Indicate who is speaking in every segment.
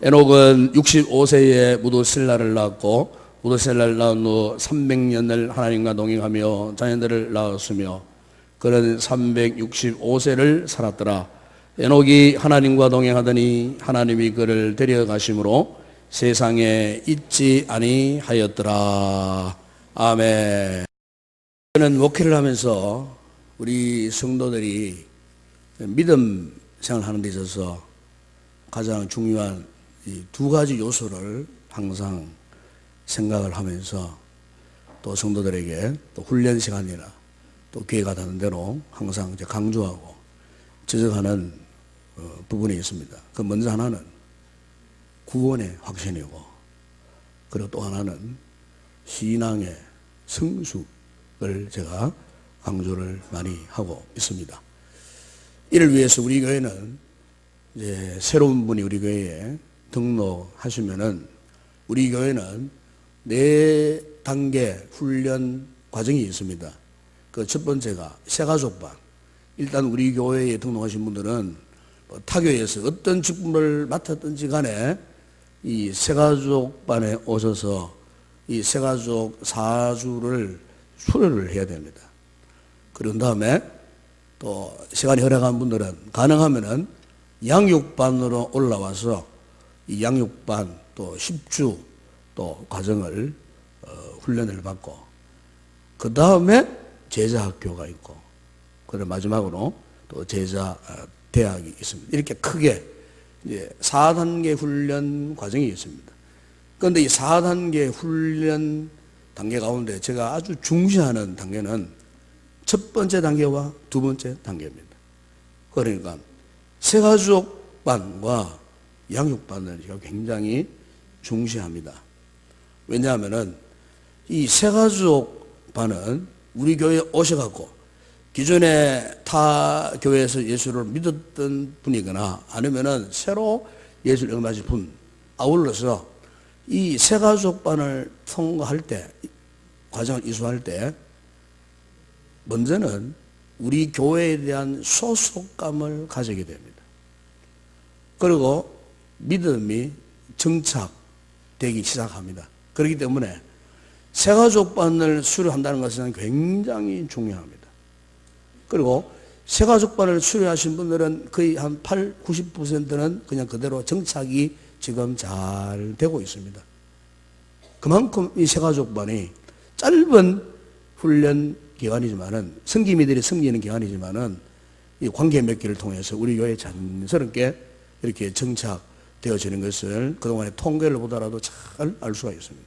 Speaker 1: 에녹은 65세에 무도셀라를 낳았고 무도셀라를 낳은 후 300년을 하나님과 동행하며 자녀들을 낳았으며 그는 365세를 살았더라. 에녹이 하나님과 동행하더니 하나님이 그를 데려가심으로 세상에 있지 아니하였더라. 아멘. 저는 목회를 하면서 우리 성도들이 믿음 생활하는 데 있어서 가장 중요한 이 두 가지 요소를 항상 생각을 하면서 또 성도들에게 또 훈련 시간이나 또 기회가 되는 대로 항상 이제 강조하고 지적하는 어, 부분이 있습니다. 그 먼저 하나는 구원의 확신이고 그리고 또 하나는 신앙의 성숙을 제가 강조를 많이 하고 있습니다. 이를 위해서 우리 교회는 이제 새로운 분이 우리 교회에 등록하시면은 우리 교회는 네 단계 훈련 과정이 있습니다. 그 첫 번째가 새가족반. 일단 우리 교회에 등록하신 분들은 뭐 타교에서 어떤 직분을 맡았든지 간에 이 새가족반에 오셔서 이 새가족 사주를 수료를 해야 됩니다. 그런 다음에 또 시간이 허락한 분들은 가능하면은 양육반으로 올라와서 이 양육반 또 10주 또 과정을 어, 훈련을 받고 그 다음에 제자 학교가 있고 그리고 마지막으로 또 제자 어, 대학이 있습니다. 이렇게 크게 이제 4단계 훈련 과정이 있습니다. 그런데 이 4단계 훈련 단계 가운데 제가 아주 중시하는 단계는 첫 번째 단계와 두 번째 단계입니다. 그러니까 새가족반과 양육반을 제가 굉장히 중시합니다. 왜냐하면은 이 새가족 반은 우리 교회에 오셔갖고 기존에 타 교회에서 예수를 믿었던 분이거나 아니면은 새로 예수를 영접하신 분 아울러서 이 새가족반을 통과할 때 과정을 이수할 때 먼저는 우리 교회에 대한 소속감을 가지게 됩니다. 그리고 믿음이 정착되기 시작합니다. 그렇기 때문에 새가족반을 수료한다는 것은 굉장히 중요합니다. 그리고 새가족반을 수료하신 분들은 거의 한 8, 90%는 그냥 그대로 정착이 지금 잘 되고 있습니다. 그만큼 이 새가족반이 짧은 훈련 기간이지만은 성기미들이 섬기는 기간이지만은 이 관계 맺기를 통해서 우리 교회 자연스럽게 이렇게 정착 되어지는 것을 그동안의 통계를 보더라도 잘 알 수가 있습니다.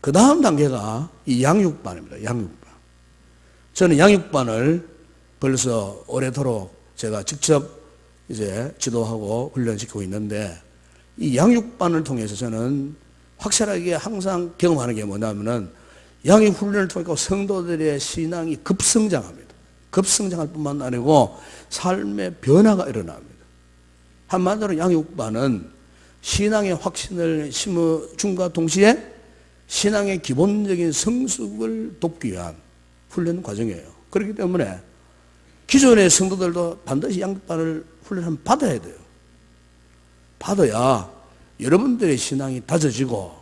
Speaker 1: 그 다음 단계가 이 양육반입니다. 양육반. 저는 양육반을 벌써 오래도록 제가 직접 이제 지도하고 훈련시키고 있는데 이 양육반을 통해서 저는 확실하게 항상 경험하는 게 뭐냐면은 양육 훈련을 통해 성도들의 신앙이 급성장합니다. 급성장할 뿐만 아니고 삶의 변화가 일어납니다. 한마디로 양육반은 신앙의 확신을 심어준과 동시에 신앙의 기본적인 성숙을 돕기 위한 훈련 과정이에요. 그렇기 때문에 기존의 성도들도 반드시 양육반을 훈련을 받아야 돼요. 받아야 여러분들의 신앙이 다져지고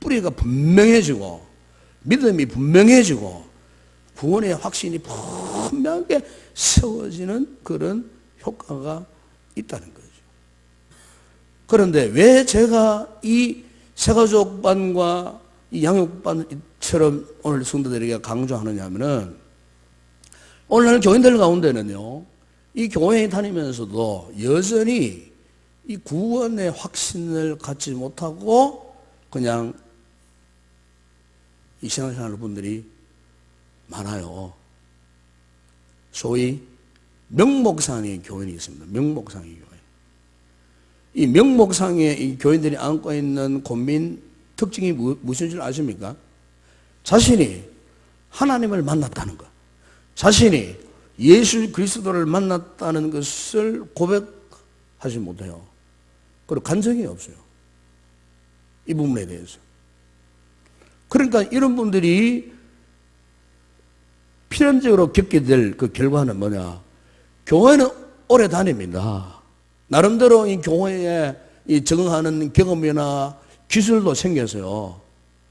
Speaker 1: 뿌리가 분명해지고 믿음이 분명해지고 구원의 확신이 분명하게 세워지는 그런 효과가 있다는 거죠. 그런데 왜 제가 이 세가족반과 이 양육반처럼 오늘 성도들에게 강조하느냐 하면은 오늘 교인들 가운데는요, 이 교회에 다니면서도 여전히 이 구원의 확신을 갖지 못하고 그냥 이 신앙생활 분들이 많아요. 소위 명목상의 교인이 있습니다. 명목상의 교인. 이 명목상의 이 교인들이 안고 있는 고민 특징이 무, 무슨 줄 아십니까? 자신이 하나님을 만났다는 것. 자신이 예수 그리스도를 만났다는 것을 고백하지 못해요. 그리고 간증이 없어요. 이 부분에 대해서. 그러니까 이런 분들이 필연적으로 겪게 될 그 결과는 뭐냐? 교회는 오래 다닙니다. 나름대로 이 교회에 이 적응하는 경험이나 기술도 생겨서요.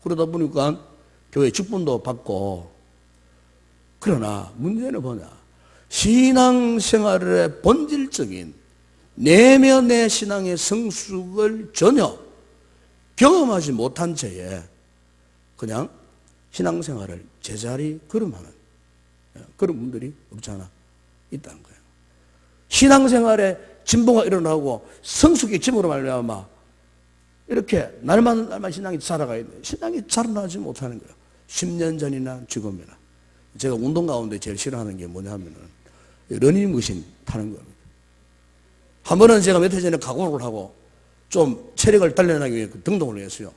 Speaker 1: 그러다 보니까 교회 직분도 받고 그러나 문제는 뭐냐? 신앙생활의 본질적인 내면의 신앙의 성숙을 전혀 경험하지 못한 채에 그냥 신앙생활을 제자리 걸음하는 예, 그런 분들이 없잖아 있다는 거예요. 신앙생활에 진보가 일어나고 성숙의 짐으로 말미암아 이렇게 날만 날만 신앙이 자라가야 돼. 신앙이 자라나지 못하는 거예요. 10년 전이나 지금이나 제가 운동 가운데 제일 싫어하는 게 뭐냐면은 러닝 머신 타는 겁니다. 한 번은 제가 몇 해 전에 각오를 하고 좀 체력을 단련하기 위해 그 등록을 했어요.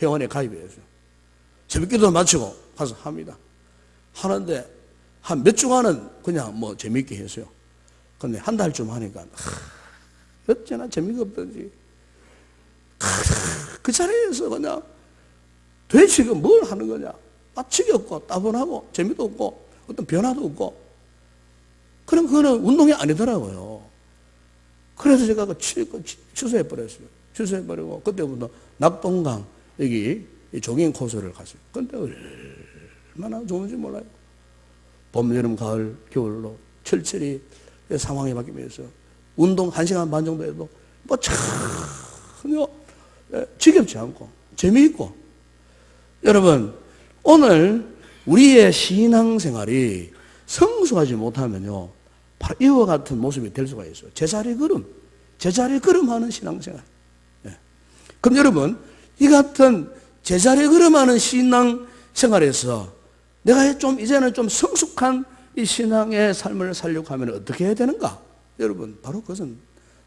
Speaker 1: 회원에 가입했어요. 재밌게도 마치고 가서 합니다. 하는데 한 몇 주간은 그냥 뭐 재밌게 했어요. 근데 한 달쯤 하니까 하, 어쩌나 재미가 없던지 하, 그 자리에서 그냥 도대체 뭘 하는 거냐 마치기 없고 따분하고 재미도 없고 어떤 변화도 없고 그럼 그거는 운동이 아니더라고요. 그래서 제가 그 취, 그 취- 취소해버렸어요. 취소해버리고 그때부터 낙동강 여기 이 조깅 코스를 갔어요. 근데 얼마나 좋은지 몰라요. 봄, 여름, 가을, 겨울로 철철이 상황이 바뀌면서 운동 한 시간 반 정도 해도 뭐 전혀 예, 지겹지 않고 재미있고. 여러분 오늘 우리의 신앙생활이 성숙하지 못하면요 바로 이와 같은 모습이 될 수가 있어요. 제자리 걸음 제자리 걸음하는 신앙생활. 예. 그럼 여러분 이 같은 제자리 걸음하는 신앙생활에서 내가 좀 이제는 좀 성숙한 이 신앙의 삶을 살려고 하면 어떻게 해야 되는가? 여러분 바로 그것은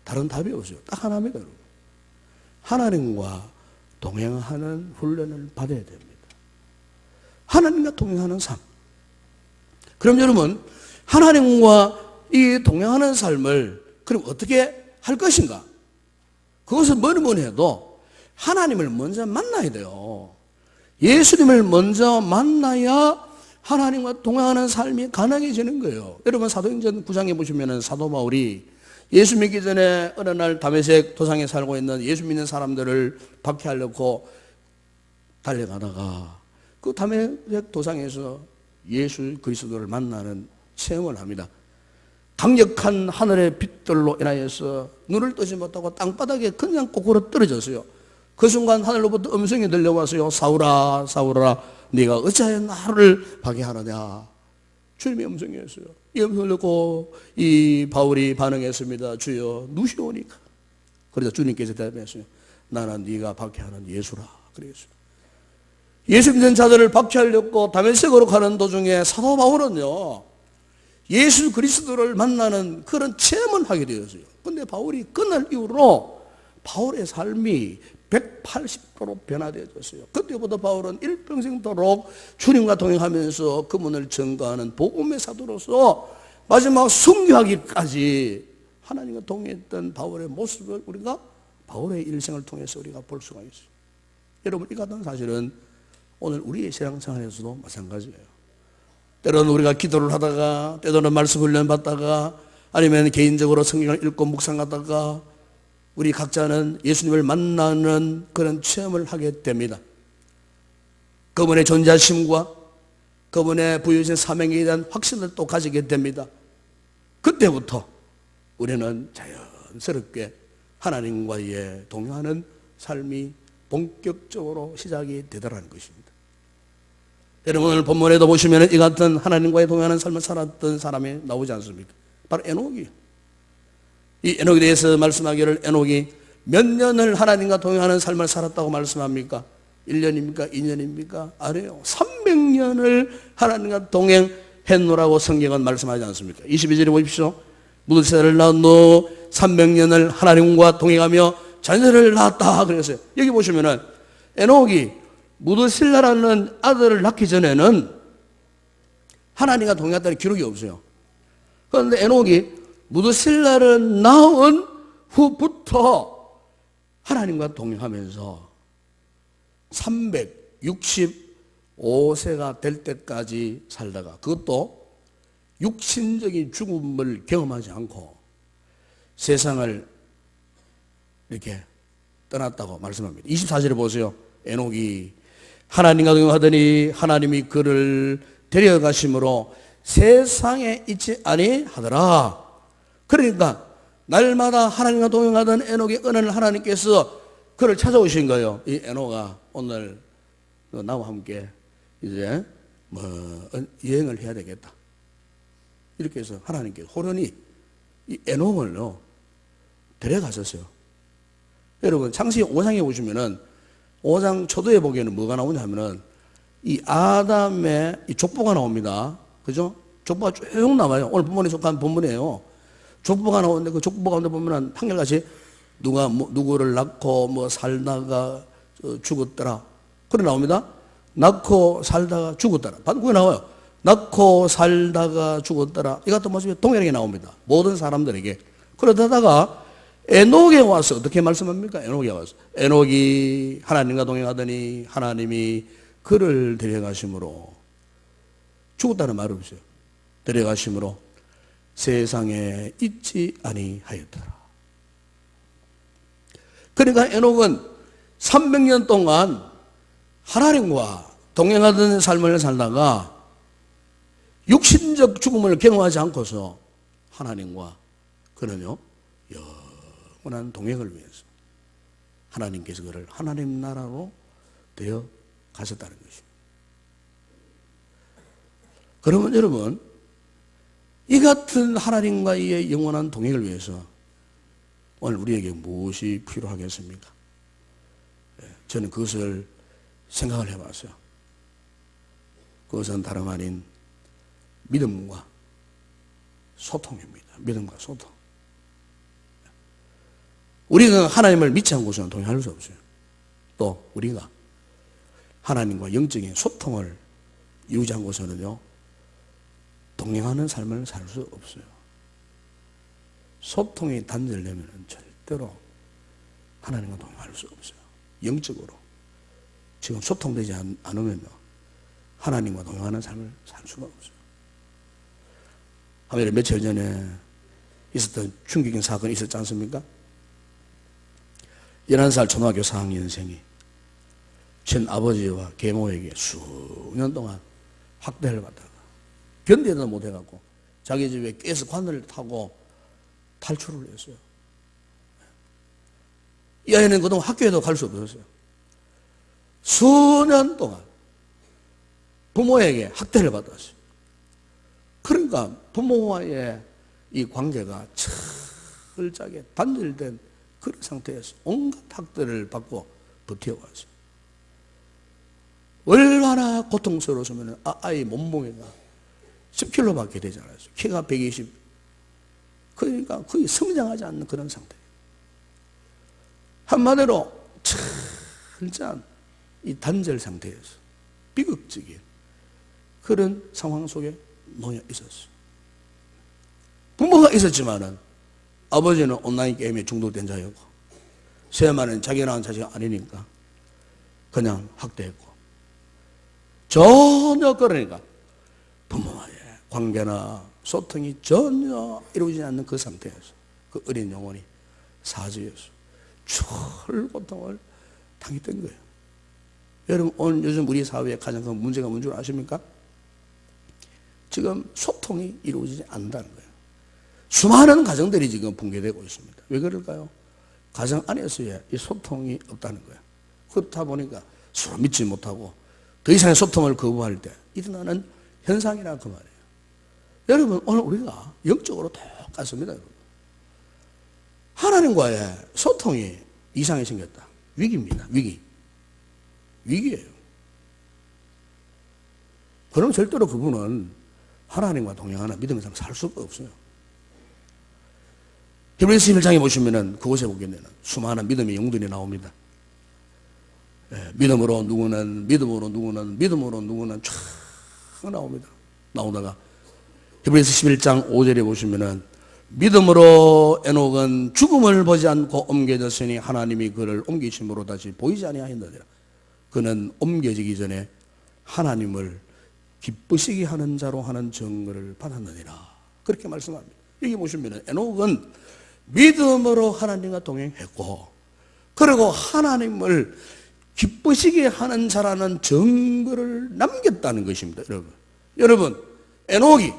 Speaker 1: 다른 답이 없어요. 딱 하나입니다. 여러분. 하나님과 동행하는 훈련을 받아야 됩니다. 하나님과 동행하는 삶. 그럼 여러분 하나님과 이 동행하는 삶을 그럼 어떻게 할 것인가? 그것은 뭐니 뭐니 해도 하나님을 먼저 만나야 돼요. 예수님을 먼저 만나야 하나님과 동행하는 삶이 가능해지는 거예요. 여러분 사도행전 9장에 보시면은 사도 바울이 예수 믿기 전에 어느 날 담에색 도상에 살고 있는 예수 믿는 사람들을 박해하려고 달려가다가 그 담에색 도상에서 예수 그리스도를 만나는 체험을 합니다. 강력한 하늘의 빛들로 인하여서 눈을 뜨지 못하고 땅바닥에 그냥 거꾸로 떨어졌어요. 그 순간 하늘로부터 음성이 들려와서요. 사울아, 사울아, 네가 어찌하여 나를 박해하느냐. 주님의 음성이었어요. 이 음성을 듣고 이 바울이 반응했습니다. 주여, 누시오니까. 그래서 주님께서 대답했어요. 나는 네가 박해하는 예수라. 그랬어요. 예수 믿는 자들을 박해하려고 다메섹으로 가는 도중에 사도 바울은요. 예수 그리스도를 만나는 그런 체험을 하게 되었어요. 근데 바울이 그날 이후로 바울의 삶이 180도로 변화되어졌어요. 그때부터 바울은 일평생도록 주님과 동행하면서 그분을 증거하는 복음의 사도로서 마지막 순교하기까지 하나님과 동행했던 바울의 모습을 우리가 바울의 일생을 통해서 우리가 볼 수가 있어요. 여러분 이 같은 사실은 오늘 우리의 신앙생활에서도 마찬가지예요. 때로는 우리가 기도를 하다가 때로는 말씀 훈련 받다가 아니면 개인적으로 성경을 읽고 묵상하다가 우리 각자는 예수님을 만나는 그런 체험을 하게 됩니다. 그분의 존재심과 그분의 부여주신 사명에 대한 확신을 또 가지게 됩니다. 그때부터 우리는 자연스럽게 하나님과의 동행하는 삶이 본격적으로 시작이 되더라는 것입니다. 여러분 오늘 본문에도 보시면 이 같은 하나님과의 동행하는 삶을 살았던 사람이 나오지 않습니까? 바로 에녹이. 이 에녹에 대해서 말씀하기를 에녹이 몇 년을 하나님과 동행하는 삶을 살았다고 말씀합니까? 1년입니까? 2년입니까? 아니에요. 300년을 하나님과 동행했노라고 성경은 말씀하지 않습니까? 22절에 보십시오. 무드세를 후 300년을 하나님과 동행하며 자녀를 낳았다 그랬어요. 여기 보시면은 에녹이 무드실라라는 아들을 낳기 전에는 하나님과 동행했다는 기록이 없어요. 그런데 에녹이 무드실라를 낳은 후부터 하나님과 동행하면서 365세가 될 때까지 살다가 그것도 육신적인 죽음을 경험하지 않고 세상을 이렇게 떠났다고 말씀합니다. 24절에 보세요. 에녹이 하나님과 동행하더니 하나님이 그를 데려가심으로 세상에 있지 아니하더라. 그러니까 날마다 하나님과 동행하던 에녹의 은혜를 하나님께서 그를 찾아오신 거예요. 이 에녹아 오늘 너 나와 함께 이제 뭐 여행을 해야 되겠다. 이렇게 해서 하나님께 호련히 이 에녹을요 데려갔었어요. 여러분 창세기 5장에 보시면은 5장 초도에 보기에는 뭐가 나오냐 하면은 이 아담의 이 족보가 나옵니다. 그죠? 족보가 쭉 나와요. 오늘 본문에 속한 본문이에요. 족보가 나오는데 그 족보 가운데 보면은 한결같이 누가 뭐, 누구를 낳고 뭐 살다가 어, 죽었더라. 그래 나옵니다. 낳고 살다가 죽었더라. 방금 그게 나와요. 낳고 살다가 죽었더라. 이 같은 모습이 동일하게 나옵니다. 모든 사람들에게. 그러다가 에녹에 와서 어떻게 말씀합니까? 에녹에 와서 에녹이 하나님과 동행하더니 하나님이 그를 데려가심으로 죽었다는 말이 없어요. 데려가심으로 세상에 있지 아니하였더라. 그러니까 에녹은 300년 동안 하나님과 동행하던 삶을 살다가 육신적 죽음을 경험하지 않고서 하나님과 그는요 영원한 동행을 위해서 하나님께서 그를 하나님 나라로 되어 가셨다는 것입니다. 그러면 여러분 이 같은 하나님과의 영원한 동행을 위해서 오늘 우리에게 무엇이 필요하겠습니까? 예, 저는 그것을 생각을 해봤어요. 그것은 다름 아닌 믿음과 소통입니다. 믿음과 소통. 우리가 하나님을 믿지 않고서는 동행할 수 없어요. 또 우리가 하나님과 영적인 소통을 이루지 않고서는요, 동행하는 삶을 살 수 없어요. 소통이 단절되면 절대로 하나님과 동행할 수 없어요. 영적으로. 지금 소통되지 않, 않으면요, 하나님과 동행하는 삶을 살 수가 없어요. 하멜에 며칠 전에 있었던 충격적인 사건이 있었지 않습니까? 11살 초등학교 4학년생이 전 아버지와 계모에게 수년 동안 학대를 받다가 견디도 못해갖고 자기 집에 깨서 관을 타고 탈출을 했어요. 이 아이는 그동안 학교에도 갈 수 없었어요. 수년 동안 부모에게 학대를 받았어요. 그러니까 부모와의 이 관계가 철저하게 단절된 그런 상태에서 온갖 학대를 받고 버텨왔어요. 얼마나 고통스러웠으면 아, 아이 몸무게가 10kg밖에 되지 않았어요. 키가 120. 그러니까 거의 성장하지 않는 그런 상태. 한마디로 철저한 이 단절 상태에서 비극적인 그런 상황 속에 놓여 있었어요. 부모가 있었지만은 아버지는 온라인 게임에 중독된 자였고 새엄마는 자기 낳은 자식이 아니니까 그냥 학대했고 전혀 그러니까 부모와의 관계나 소통이 전혀 이루어지지 않는 그 상태에서 그 어린 영혼이 사주에서 철고통을 당했던 거예요. 여러분 오늘 요즘 우리 사회에 가장 큰 문제가 뭔 줄 아십니까? 지금 소통이 이루어지지 않는다는 거예요. 수많은 가정들이 지금 붕괴되고 있습니다. 왜 그럴까요? 가정 안에서의 이 소통이 없다는 거예요. 그렇다 보니까 서로 믿지 못하고 더 이상의 소통을 거부할 때 일어나는 현상이라 그 말이에요. 여러분, 오늘 우리가 영적으로 똑같습니다, 여러분. 하나님과의 소통이 이상이 생겼다. 위기입니다, 위기. 위기예요. 그럼 절대로 그분은 하나님과 동행하는 믿음의 삶을 살 수가 없어요. 히브리서 11장에 보시면은 그곳에 보게 되는 수많은 믿음의 영들이 나옵니다. 예, 믿음으로 누구는 믿음으로 누구는 믿음으로 누구는 쫙 나옵니다. 나오다가 히브리서 11장 5절에 보시면은 믿음으로 에녹은 죽음을 보지 않고 옮겨졌으니 하나님이 그를 옮기심으로 다시 보이지 아니하였느니라. 그는 옮겨지기 전에 하나님을 기쁘시게 하는 자로 하는 증거를 받았느니라. 그렇게 말씀합니다. 여기 보시면 에녹은 믿음으로 하나님과 동행했고 그리고 하나님을 기쁘시게 하는 자라는 증거를 남겼다는 것입니다, 여러분. 여러분, 에녹이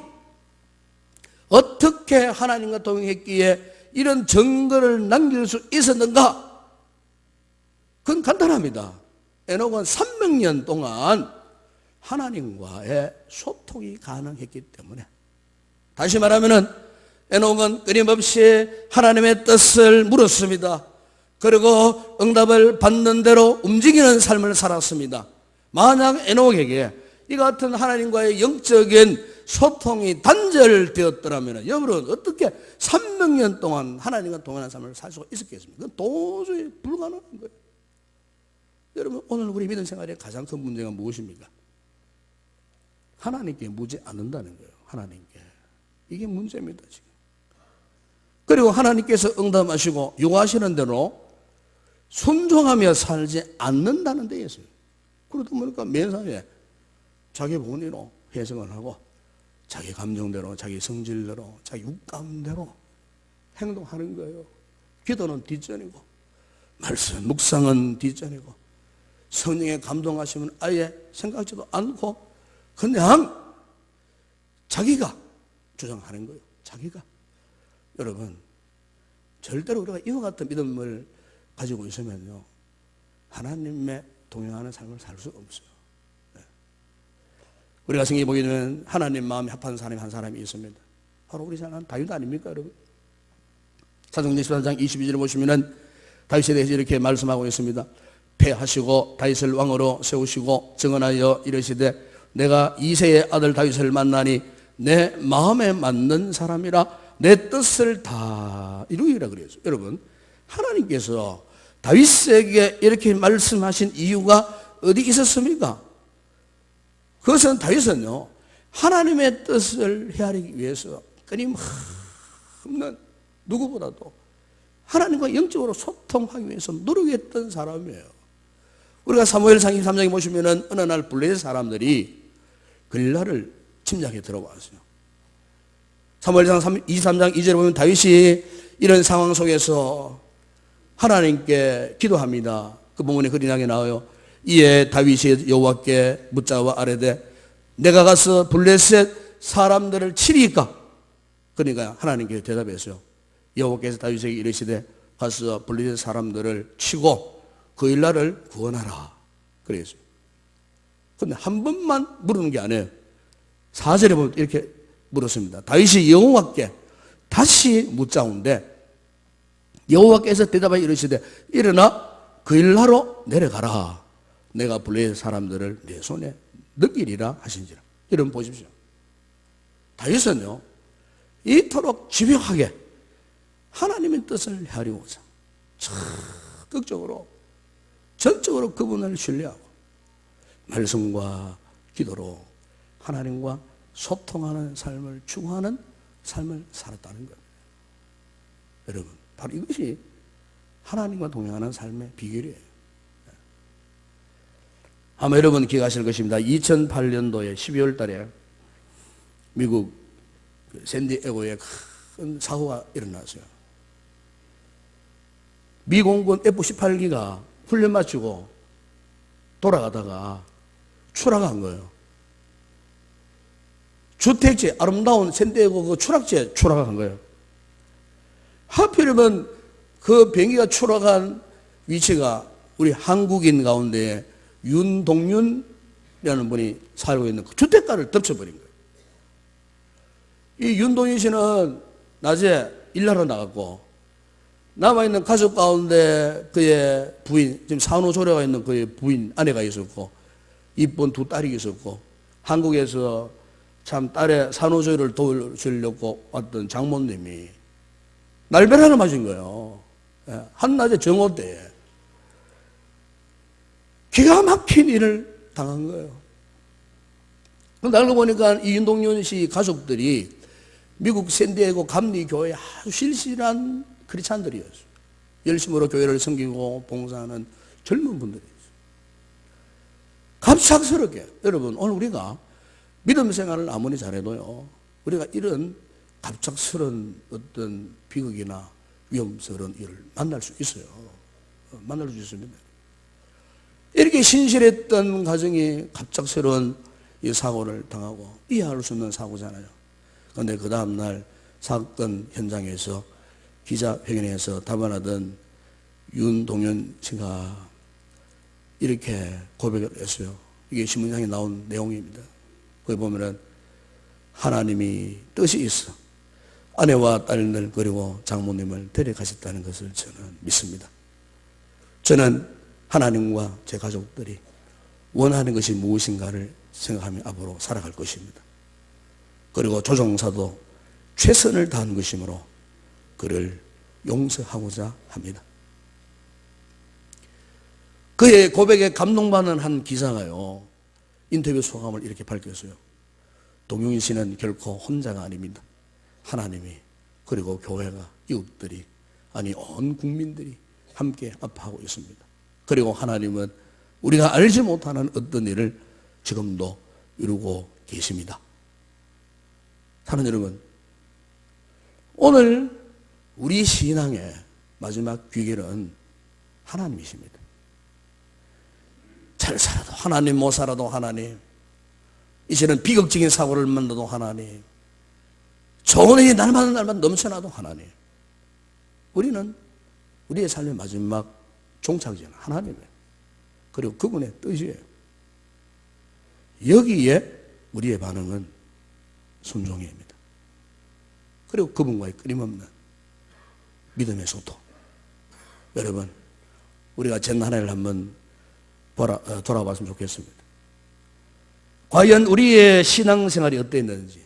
Speaker 1: 어떻게 하나님과 동행했기에 이런 증거를 남길 수 있었는가? 그건 간단합니다. 에녹은 300년 동안 하나님과의 소통이 가능했기 때문에 다시 말하면은 에녹은 끊임없이 하나님의 뜻을 물었습니다. 그리고 응답을 받는 대로 움직이는 삶을 살았습니다. 만약 에녹에게 이 같은 하나님과의 영적인 소통이 단절되었더라면 여러분은 어떻게 300년 동안 하나님과 동행하는 삶을 살 수가 있었겠습니까? 도저히 불가능한 거예요. 여러분 오늘 우리 믿음 생활의 가장 큰 문제가 무엇입니까? 하나님께 묻지 않는다는 거예요. 하나님께. 이게 문제입니다, 지금. 그리고 하나님께서 응답하시고 요구하시는 대로 순종하며 살지 않는다는 데 있어요. 그러다 보니까 맨사에 자기 본의로 해석을 하고 자기 감정대로, 자기 성질대로, 자기 육감대로 행동하는 거예요. 기도는 뒷전이고, 말씀, 묵상은 뒷전이고, 성령의 감동하시면 아예 생각지도 않고, 그냥 자기가 주장하는 거예요. 자기가. 여러분, 절대로 우리가 이와 같은 믿음을 가지고 있으면요, 하나님의 동행하는 삶을 살 수 없어요. 네. 우리가 생각해 보게 되면 하나님 마음에 합한 사람이 한 사람이 있습니다. 바로 우리 사람 다윗 아닙니까, 여러분? 사도행 14장 22절에 보시면은 다윗에 대해서 이렇게 말씀하고 있습니다. 패하시고 다윗을 왕으로 세우시고 증언하여 이르시되 내가 이세의 아들 다윗을 만나니 내 마음에 맞는 사람이라 내 뜻을 다 이루리라 그랬어요. 여러분, 하나님께서 다윗에게 이렇게 말씀하신 이유가 어디 있었습니까? 그것은 다윗은요, 하나님의 뜻을 헤아리기 위해서 끊임없는 누구보다도 하나님과 영적으로 소통하기 위해서 노력했던 사람이에요. 우리가 사무엘상 23장에 보시면은 어느 날 블레셋 사람들이 글라를 침략해 들어왔어요. 사무엘상 23장 2절에 보면 다윗이 이런 상황 속에서 하나님께 기도합니다. 그 부분에 그리 나게 나와요. 이에 다윗이 여호와께 묻자와 아뢰되 내가 가서 블레셋 사람들을 치리까? 그러니까 하나님께 대답했어요. 여호와께서 다윗에게 이르시되 가서 블레셋 사람들을 치고 그 일날을 구원하라. 그랬어요. 근데 한 번만 물은 게 아니에요. 사절에 보면 이렇게 물었습니다. 다윗이 여호와께 다시 묻자온데 여호와께서 대답하여 이르시되 일어나 그 일하러 내려가라. 내가 블레셋 사람들을 내 손에 느끼리라 하신지라. 이런 보십시오. 다윗은요 이토록 집요하게 하나님의 뜻을 헤아리고자 적극적으로 전적으로 그분을 신뢰하고 말씀과 기도로 하나님과 소통하는 삶을 추구하는 삶을 살았다는 거예요. 여러분, 바로 이것이 하나님과 동행하는 삶의 비결이에요. 아마 여러분 기억하실 것입니다. 2008년도에 12월 달에 미국 그 샌디에고에 큰 사고가 일어났어요. 미 공군 F-18기가 훈련 마치고 돌아가다가 추락한 거예요. 주택지, 아름다운 샌디에고 그 추락지에 추락한 거예요. 하필이면 그 비행기가 추락한 위치가 우리 한국인 가운데 윤동윤이라는 분이 살고 있는 그 주택가를 덮쳐버린 거예요. 이 윤동윤 씨는 낮에 일하러 나갔고 남아있는 가족 가운데 그의 부인, 지금 산후조리가 있는 그의 부인, 아내가 있었고, 이쁜 두 딸이 있었고, 한국에서 참 딸의 산후조리를 도와주려고 왔던 장모님이 날벼락을 맞은 거예요. 예, 한낮에 정오 때에. 기가 막힌 일을 당한 거예요. 알고 보니까 이윤동윤 씨 가족들이 미국 샌디에고 감리교회 아주 실실한 크리스찬들이었어요. 열심으로 교회를 섬기고 봉사하는 젊은 분들이었어요. 갑작스럽게 여러분 오늘 우리가 믿음 생활을 아무리 잘해도요 우리가 이런 갑작스런 어떤 비극이나 위험스러운 일을 만날 수 있어요. 만날 수 있습니다. 이렇게 신실했던 가정이 갑작스러운 이 사고를 당하고 이해할 수 없는 사고잖아요. 그런데 그 다음날 사건 현장에서 기자회견에서 답안하던 윤동현 씨가 이렇게 고백을 했어요. 이게 신문상에 나온 내용입니다. 거기 보면은 하나님이 뜻이 있어. 아내와 딸을 그리고 장모님을 데려가셨다는 것을 저는 믿습니다. 저는 하나님과 제 가족들이 원하는 것이 무엇인가를 생각하며 앞으로 살아갈 것입니다. 그리고 조종사도 최선을 다한 것이므로 그를 용서하고자 합니다. 그의 고백에 감동받는 한 기사가요. 인터뷰 소감을 이렇게 밝혔어요. 동용인 씨는 결코 혼자가 아닙니다. 하나님이 그리고 교회가 이웃들이 아니 온 국민들이 함께 아파하고 있습니다. 그리고 하나님은 우리가 알지 못하는 어떤 일을 지금도 이루고 계십니다. 사는 여러분, 오늘 우리 신앙의 마지막 귀결은 하나님이십니다. 잘 살아도 하나님, 못 살아도 하나님. 이제는 비극적인 사고를 만나도 하나님. 좋은 일이 날마다 날마다 넘쳐나도 하나님. 우리는 우리의 삶의 마지막 종착지는 하나님이에요. 그리고 그분의 뜻이에요. 여기에 우리의 반응은 순종입니다. 그리고 그분과의 끊임없는 믿음의 소통. 여러분, 우리가 해를 한번 돌아, 어, 돌아봤으면 좋겠습니다. 과연 우리의 신앙생활이 어땠는지,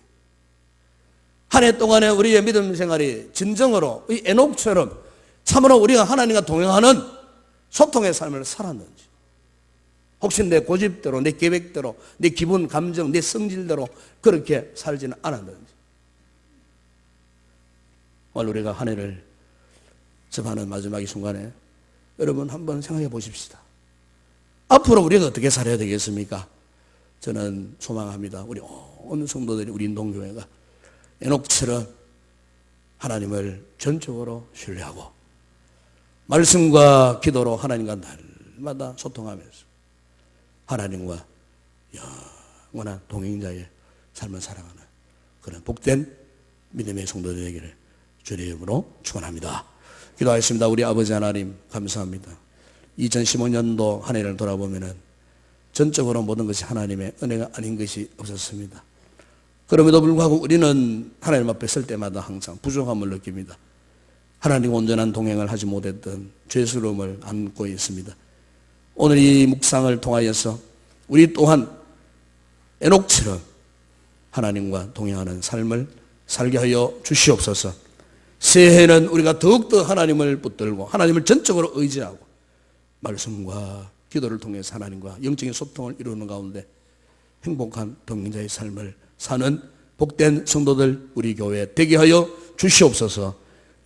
Speaker 1: 한 해 동안에 우리의 믿음 생활이 진정으로 이 에녹처럼 참으로 우리가 하나님과 동행하는 소통의 삶을 살았는지, 혹시 내 고집대로, 내 계획대로, 내 기분, 감정, 내 성질대로 그렇게 살지는 않았는지, 오늘 우리가 한 해를 접하는 마지막 이 순간에 여러분 한번 생각해 보십시다. 앞으로 우리가 어떻게 살아야 되겠습니까? 저는 소망합니다. 우리 온 성도들이 우리 인동교회가 에녹처럼 하나님을 전적으로 신뢰하고 말씀과 기도로 하나님과 날마다 소통하면서 하나님과 영원한 동행자의 삶을 살아가는 그런 복된 믿음의 성도들 되기를 주의 이름으로 축원합니다. 기도하겠습니다. 우리 아버지 하나님 감사합니다. 2015년도 한 해를 돌아보면은 전적으로 모든 것이 하나님의 은혜가 아닌 것이 없었습니다. 그럼에도 불구하고 우리는 하나님 앞에 설 때마다 항상 부족함을 느낍니다. 하나님 온전한 동행을 하지 못했던 죄스러움을 안고 있습니다. 오늘 이 묵상을 통하여서 우리 또한 에녹처럼 하나님과 동행하는 삶을 살게 하여 주시옵소서. 새해는 우리가 더욱더 하나님을 붙들고 하나님을 전적으로 의지하고 말씀과 기도를 통해서 하나님과 영적인 소통을 이루는 가운데 행복한 동행자의 삶을 사는 복된 성도들 우리 교회 되게 하여 주시옵소서.